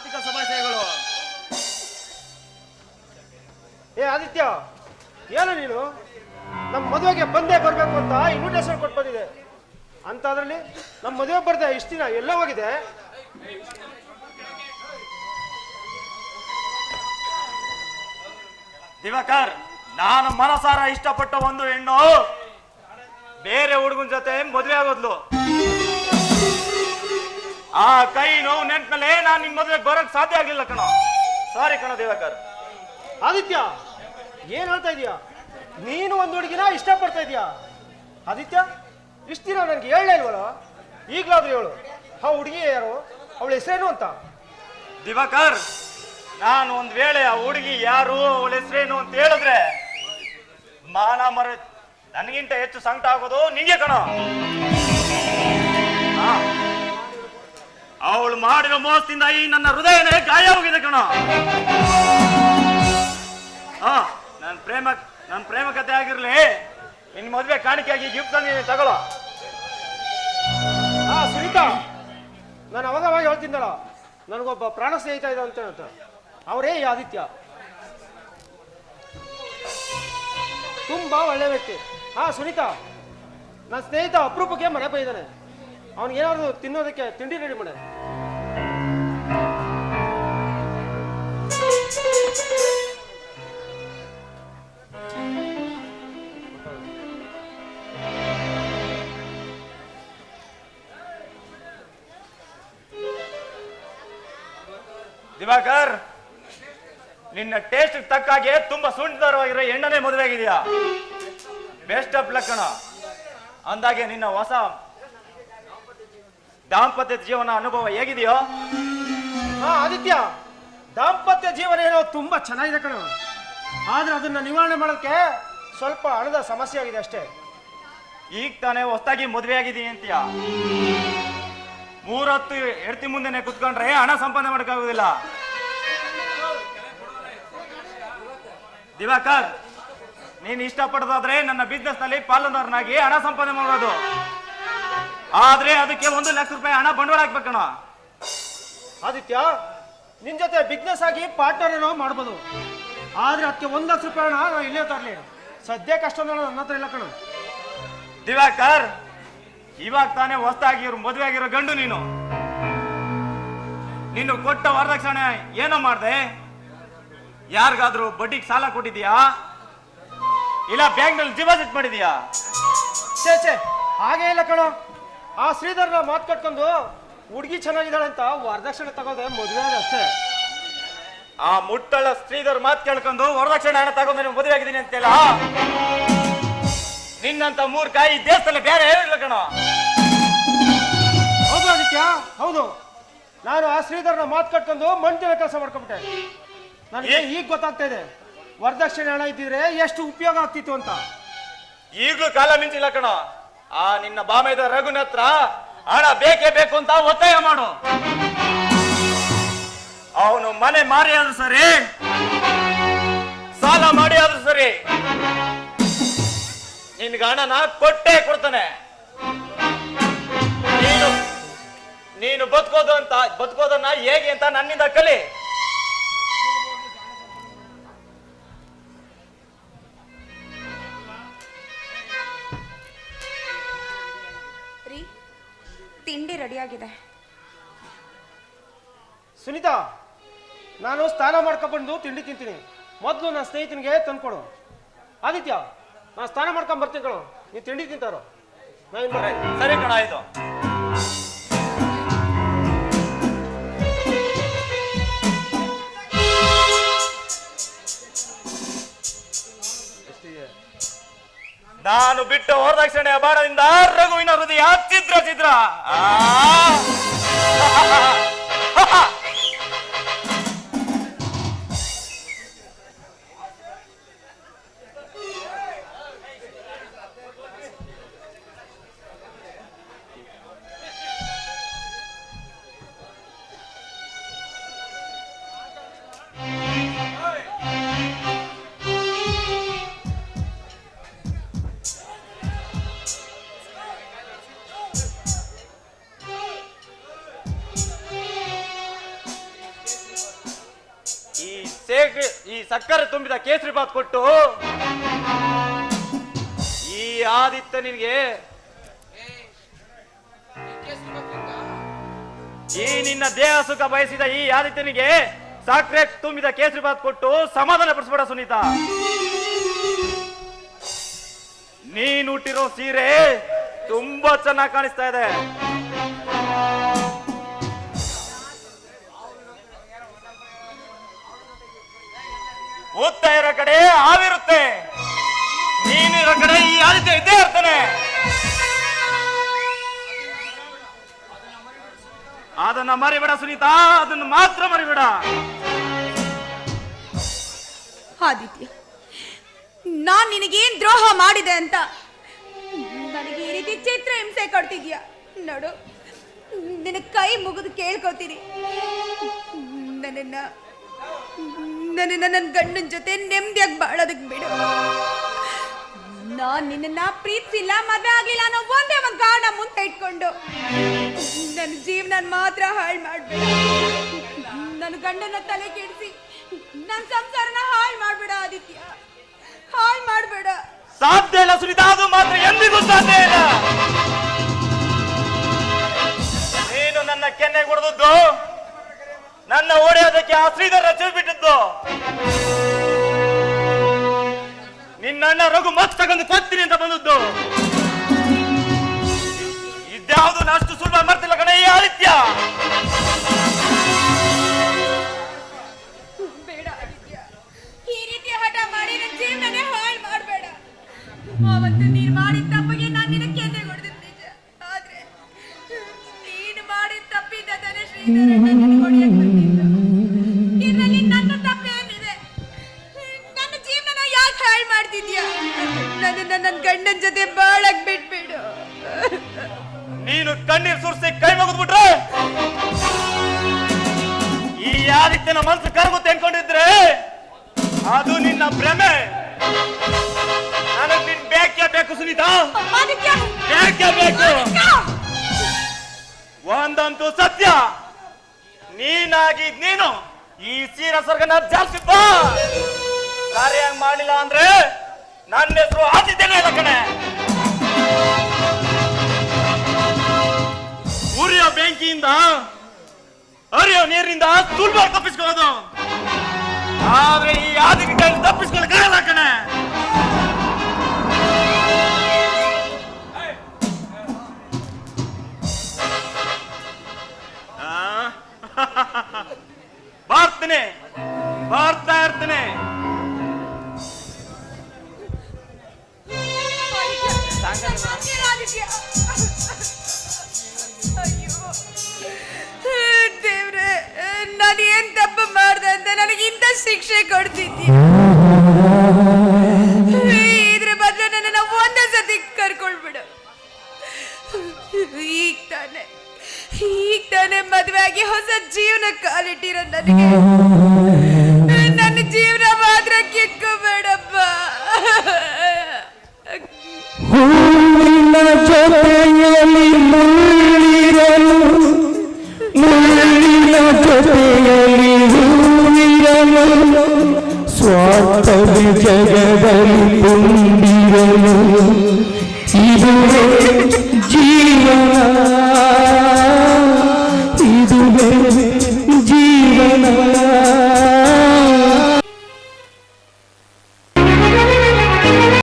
ಆರ್ಥಿಕ ಸಮಸ್ಯೆಗಳು. ಏ ಆದಿತ್ಯ ಏನು ನೀನು? ನಮ್ಮ ಮದುವೆಗೆ ಬಂದೇ ಬರಬೇಕು ಅಂತ ಇನ್ವಿಟೇಷನ್ ಕೊಟ್ಟು ಬಂದಿದೆ. ಅಂತ ಅದರಲ್ಲಿ ನಮ್ಮ ಮದುವೆ ಬರ್ದೆ ಇಷ್ಟು ದಿನ ಎಲ್ಲ ಹೋಗಿದೆ. ದಿವಾಕರ್ ನಾನು ಮನಸಾರ ಇಷ್ಟಪಟ್ಟ ಒಂದು ಹೆಣ್ಣು. ಬೇರೆ ಹುಡುಗನ ಜೊತೆ ಮದುವೆ ಆಗೋದ್ಲು. ಆ ಕೈ ನೋವು ನೆನ್ಪಲೆ ನಾನು ನಿಮ್ಮ ಮದುವೆಗೆ ಬರೋಕ್ ಸಾಧ್ಯ ಆಗ್ಲಿಲ್ಲ ಕಣೋ. ಸಾರಿ ಕಣೋ ದಿವಾಕರ್. ಆದಿತ್ಯ ಏನ್ ಹೇಳ್ತಾ ಇದೀಯಾ? ನೀನು ಒಂದು ಹುಡುಗಿನ ಇಷ್ಟಪಡ್ತಾ ಇದೀಯಾ? ಆದಿತ್ಯ ಇಷ್ಟು ದಿನ ನನಗೆ ಹೇಳಲೇ ಇಲ್ವಲ್ಲ? ಈಗಲಾದ್ರೂ ಹೇಳು ಆ ಹುಡುಗಿ ಯಾರು? ಅವಳ ಹೆಸರೇನು ಅಂತ? ದಿವಾಕರ್ ನಾನು ಒಂದ್ ವೇಳೆ ಆ ಹುಡುಗಿ ಯಾರು ಅವಳ ಹೆಸರೇನು ಅಂತ ಹೇಳಿದ್ರೆ ಮಾನ ಮರ ನನಗಿಂತ ಹೆಚ್ಚು ಸಂಕಟ ಆಗೋದು ನಿಂಗೆ ಕಣ. ಅವಳು ಮಾಡಿರೋ ಮೋಸದಿಂದ ಈ ನನ್ನ ಹೃದಯನೇ ಗಾಯ ಹೋಗಿದೆ ಕಣ. ಹಾ ನನ್ನ ಪ್ರೇಮ ನನ್ನ ಪ್ರೇಮ ಕಥೆ ಆಗಿರ್ಲಿ. ನಿನ್ ಮದ್ವೆ ಕಾಣಿಕೆಯಾಗಿ ಗಿಫ್ಟ್ ಅಂದ್ರೆ ತಗೊಳ್ಳೋ. ಸುನೀತಾ, ನಾನು ಅವಾಗ ಅವಾಗ ಹೇಳ್ತಿದ್ದಲ್ಲ, ನನಗೊಬ್ಬ ಪ್ರಾಣ ಸ್ನೇಹಿತ ಇದೆ ಅಂತ ಹೇಳ್ತ ಅವರೇ ಆದಿತ್ಯ. ತುಂಬಾ ಒಳ್ಳೆ ವ್ಯಕ್ತಿ. ಹಾ ಸುನೀತಾ ನನ್ನ ಸ್ನೇಹಿತ ಅಪರೂಪಕ್ಕೆ ಮನೆ ಬೈದಾನೆ ಅವನಿಗೇನಾದ್ರು ತಿನ್ನೋದಕ್ಕೆ ತಿಂಡಿ ರೆಡಿ ಮಾಡೆ. ದಿವಾಕರ್ ನಿನ್ನ ಟೇಸ್ಟ್ ತಕ್ಕ ಹಾಗೆ ತುಂಬಾ ಸುಂದರವಾಗಿರೋ ಎಣ್ಣನೆ ಮದುವೆ ಆಗಿದೆಯಾ? ಬೆಸ್ಟ್ ಆಫ್ ಲಕ್ಕಣ ಅಂದಾಗೆ ನಿನ್ನ ಹೊಸ ದಾಂಪತ್ಯ ಜೀವನ ಅನುಭವ ಹೇಗಿದೆಯೋ? ಹಾ ಆದಿತ್ಯ ದಾಂಪತ್ಯ ಜೀವನ ಏನೋ ತುಂಬಾ ಚೆನ್ನಾಗಿದೆ ಕಣ. ಆದ್ರೆ ಅದನ್ನ ನಿವಾರಣೆ ಮಾಡೋಕ್ಕೆ ಸ್ವಲ್ಪ ಹಣದ ಸಮಸ್ಯೆ ಆಗಿದೆ ಅಷ್ಟೇ. ಈಗ ತಾನೇ ಹೊಸದಾಗಿ ಮದುವೆ ಆಗಿದೀನಿ ಅಂತೀಯ? ಮೂರತ್ತು ಹೆಡ್ತಿ ಮುಂದೆನೆ ಕುತ್ಕೊಂಡ್ರೆ ಹಣ ಸಂಪಾದನೆ ಮಾಡಕ್ಕಾಗುದಿಲ್ಲ ದಿವಾಕರ್ ನೀನು ಇಷ್ಟಪಡೋದಾದ್ರೆ ನನ್ನ ಬಿಸ್ನೆಸ್ನಲ್ಲಿ ಪಾಲುದಾರನಾಗಿ ಹಣ ಸಂಪಾದನೆ ಮಾಡೋದು. ಆದ್ರೆ ಅದಕ್ಕೆ ಒಂದು ಲಕ್ಷ ರೂಪಾಯಿ ಹಣ ಬಂಡವಾಳ ಹಾಕ್ಬೇಕಣ ಆದಿತ್ಯ ನಿನ್ ಜೊತೆ ಬಿಸ್ನೆಸ್ ಆಗಿ ಪಾರ್ಟ್ನರ್ ಏನೋ ಮಾಡ್ಬೋದು. ಆದ್ರೆ ಅದಕ್ಕೆ ಒಂದ್ ಲಕ್ಷ ರೂಪಾಯಿ ಹಣ ನಾವು ಇಲ್ಲೇ ತರಲಿ. ಸದ್ಯ ಕಷ್ಟ ನನ್ನ ಹತ್ರ ಇಲ್ಲ ಕಣ. ದಿವಾಕರ್ ಇವಾಗ ತಾನೇ ಹೊಸದಾಗಿ ಇವ್ರು ಮದುವೆ ಆಗಿರೋ ಗಂಡು ನೀನು. ನೀನು ಕೊಟ್ಟ ವರದಕ್ಷಿಣೆ ಏನೋ ಮಾಡ್ದೆ? ಯಾರಿಗಾದ್ರೂ ಬಡ್ಡಿಗೆ ಸಾಲ ಕೊಟ್ಟಿದ್ಯಾ ಇಲ್ಲ, ಬ್ಯಾಂಕ್ನಲ್ಲಿ ಡಿಪಾಸಿಟ್ ಮಾಡಿದ್ಯಾ ಛೇ ಛೇ, ಹಾಗೆ ಇಲ್ಲ ಕಣೋ. ಆ ಶ್ರೀಧರ್ನ ಮಾತು ಕಟ್ಕೊಂಡು ಹುಡುಗಿ ಚೆನ್ನಾಗಿದ್ದಾಳೆ ಅಂತ ವರದಕ್ಷಿಣೆ ತಗೋದೆ ಮದುವೆ ಅಷ್ಟೇ. ಆ ಮುಟ್ಟಳ ಶ್ರೀಧರ್ ಮಾತು ಕೇಳ್ಕೊಂಡು ವರದಕ್ಷಿಣೆ ಹಣ ತಗೊಂಡು ನೀವು ಮದುವೆ ಆಗಿದ್ದೀನಿ ಅಂತೆಲ್ಲ ನಿನ್ನಂತ ಮೂರ್ ಕಾಯಿ ದೇಶದಲ್ಲಿ ಬೇರೆ ಇಲ್ಲ ಕಣ. ಹೌದು, ಆದಿತ್ಯ? ಹೌದು. ನಾನು ಆ ಶ್ರೀಧರ್ನ ಮಾತು ಕಟ್ಕೊಂಡು ಮಂಟಿನ ಕೆಲಸ ಮಾಡ್ಕೊಂಬಿಟ್ಟೆ. ನನಗೆ ಈಗ ಗೊತ್ತಾಗ್ತಾ ಇದೆ. ವರದಕ್ಷಿಣೆ ಹಣ ಇದ್ದಿದ್ರೆ ಎಷ್ಟು ಉಪಯೋಗ ಆಗ್ತಿತ್ತು ಅಂತ. ಈಗಲೂ ಕಾಲ ಮಿಂಚಿಲ್ಲ ಕಣ. ಆ ನಿನ್ನ ಬಾಮೆದ ರಘುನ ಹತ್ರ ಹಣ ಬೇಕೇ ಬೇಕು ಅಂತ ಒತ್ತಾಯ ಮಾಡು. ಅವನು ಮನೆ ಮಾರಿ ಆದ್ರೂ ಸರಿ ಸಾಲ ಮಾಡಿ ಆದ್ರೂ ಸರಿ ನಿನ್ಗೆ ಹಣನ ಕೊಟ್ಟೇ ಕೊಡ್ತಾನೆ. ನೀನು ನೀನು ಬದುಕೋದು ಅಂತ ಬದುಕೋದನ್ನ ಹೇಗೆ ಅಂತ ನನ್ನಿಂದ ಕಲಿ. ರೆಡಿಯಾಗಿದೆ. ಸುನೀತಾ ನಾನು ಸ್ನಾನ ಮಾಡ್ಕೊಂಡ್ಬಂದು ತಿಂಡಿ ತಿಂತೀನಿ. ಮೊದಲು ನನ್ನ ಸ್ನೇಹಿತನಿಗೆ ತಂದ್ಕೊಡು. ಆದಿತ್ಯ ನಾನು ಸ್ನಾನ ಮಾಡ್ಕೊಂಡ್ ಬರ್ತೀನಿ ಕಣೋ. ನೀನು ತಿಂಡಿ ತಿಂತಾರೋ ನಾನು ಸರಿ ಕಣ ಆಯ್ತು. ನಾನು ಬಿಟ್ಟು ವರದಕ್ಷಿಣೆಯ ಬಾಣದಿಂದ ರಘುವಿನ ಹೃದಯ ಚಿತ್ರ ಚಿತ್ರ ಆ! ಈ ಸಕ್ಕರೆ ತುಂಬಿದ ಕೇಸರಿ ಬಾತ್ ಕೊಟ್ಟು ಈ ಆದಿತ್ಯ ನಿನಗೆ ಈ ನಿನ್ನ ದೇಹ ಸುಖ ಬಯಸಿದ ಈ ಆದಿತ್ಯನಿಗೆ ಸಕ್ಕರೆ ತುಂಬಿದ ಕೇಸರಿ ಬಾತ್ ಕೊಟ್ಟು ಸಮಾಧಾನ ಪಡಿಸ್ಬೇಡ ಸುನೀತಾ ನೀನು ಹುಟ್ಟಿರೋ ಸೀರೆ ತುಂಬಾ ಚೆನ್ನಾಗಿ ಕಾಣಿಸ್ತಾ ಇದೆ ಓದ್ತಾ ಇರೋ ಕಡೆ ಹಾವಿರುತ್ತೆ. ನೀನಿರೋ ಕಡೆ ಈ ಆದಿತ್ಯ ಇದ್ದೇ ಇರ್ತಾನೆ. ಅದನ್ನ ಮರಿಬೇಡ ಸುನೀತಾ, ಅದನ್ನ ಮಾತ್ರ ಮರಿಬೇಡ. ಆದಿತ್ಯ, ನಾನ್ ನಿನಗೇನ್ ದ್ರೋಹ ಮಾಡಿದೆ ಅಂತ? ನನಗೆ ಈ ರೀತಿ ಚಿತ್ರ ಹಿಂಸೆ ಕೊಡ್ತಿದ್ಯಾ? ನೋಡು, ನಿನ್ನ ಕೈ ಮುಗಿದು ಕೇಳ್ಕೊತೀನಿ. ನನ್ನನ್ನ ನನ್ನನ್ನ ನನ್ನ ಗಂಡನ ಜೊತೆ ನೆಮ್ಮದಿಯಾಗಿ ಬಾಳೋದಕ್ಕೆ ಬಿಡು. ನಾನ್ ನಿನ್ನ ಪ್ರೀತಿಸಿಲ್ಲ, ಮದುವೆ ಆಗ್ಲಿಲ್ಲ ಅನ್ನೋ ಒಂದೇ ಒಂದು ಕಾರಣ ಮುಂದೆ ಇಟ್ಕೊಂಡು ನನ್ನ ಜೀವನ ಮಾತ್ರ ಹಾಳು ಮಾಡ್ಬೇಡ. ನನ್ನ ಗಂಡನ ತಲೆ ಕೆಡಿಸಿ ನನ್ನ ಸಂಸಾರನ ಹಾಳು ಮಾಡ್ಬೇಡ ಆದಿತ್ಯ. ಹಾಳು ಮಾಡ್ಬೇಡ. ಸಾಧ್ಯ ಇಲ್ಲ ಸುನಿತಾ, ಅದು ಮಾತ್ರ ಎಂದಿಗೂ ಸಾಧ್ಯ ಇಲ್ಲ. ನೀನು ನನ್ನ ಕೆನ್ನೆ ಕೊಡದದ್ದು ನನ್ನ ಓಡೆಯೋದಕ್ಕೆ ಆ ಶ್ರೀಧರ ರಚನೆ ಬಿಟ್ಟದ್ದು. ನಿನ್ನ ರಘು ಮತ್ ತಗೊಂಡು ಕೊತ್ತೀನಿ ಅಂತ ಬಂದದ್ದು. ಇದ್ಯಾವುದು ಅಷ್ಟು ಸುಲಭ ಮರ್ತಿಲ್ಲ ಕಣ ಈ ಆದಿತ್ಯ. ಬೇಡ ಈ ರೀತಿ ಹಠ ಮಾಡಿ ನನ್ನ ಜೀವನನೇ ಹಾಳು ಮಾಡಬೇಡ. ಅವತ್ತು ನೀನು ಮಾಡಿದ ಮಾಡ್ತಿದ್ಯಾ ನನ್ನ ನನ್ನ ಗಂಡನ ಜೊತೆ ಬಾಳಕ್ ಬಿಟ್ಬಿಡು. ನೀನು ಕಣ್ಣೀರ್ ಸುರಿಸಿ ಕೈ ಮುಗಿದ್ಬಿಟ್ರೆ? ಈ ಆದಿತ್ಯನ ಮನಸ್ಸು ಕರಗುತ್ತೆ ಅನ್ಕೊಂಡಿದ್ರೆ ಅದು ನಿನ್ನ ಭ್ರಮೆ. ನನಗ್ ನಿನ್ ಬೇಕೇ ಬೇಕು ಸುನೀತಾ. ಆದಿತ್ಯ ಬೇಕೇ. ಬೇಕು! ಒಂದಂತೂ ಸತ್ಯ. ನೀನಾಗಿದ್ ನೀನು ಈ ಸೀರ ಸ್ವರ್ಗನ ಜಾಸ್ತಿ ಕಾರ್ಯ ಮಾಡಿಲ್ಲ ಅಂದ್ರೆ ನನ್ನ ಹೆಸರು ಆದಿತ್ಯನೇ ಇಲ್ಲ ಕಣೆ. ಉರಿಯೋ ಬೆಂಕಿಯಿಂದ ಅರಿಯೋ ನೀರಿನಿಂದ ಸುಲಭ ತಪ್ಪಿಸ್ಕೊಳ್ಳೋದು. ಆದ್ರೆ ಈ ಆದಿತ್ಯ ತಪ್ಪಿಸ್ಕೊಳ್ಳಕ್ಕಾಗಲ್ಲ ಕಣೆ. ಶಿಕ್ಷೆ ಕೊಡ್ತಿದ್ದಿ ಇದ್ರ ಬದಲು ನನ್ನ ಒಂದೇ ಸತಿ ಕರ್ಕೊಳ್ಬಿಡು. ಈಗ ತಾನೆ ಈಗ ತಾನೆ ಮದುವೆ ಆಗಿ ಹೊಸ ಜೀವನ ಕಾಲಿಟ್ಟಿರೋ ನನಗೆ. ಸ್ವಾರ್ಥದ ಜಗದಲ್ಲಿ ತುಂಬಿರಲು. ಇದುವೇ ಜೀವನ.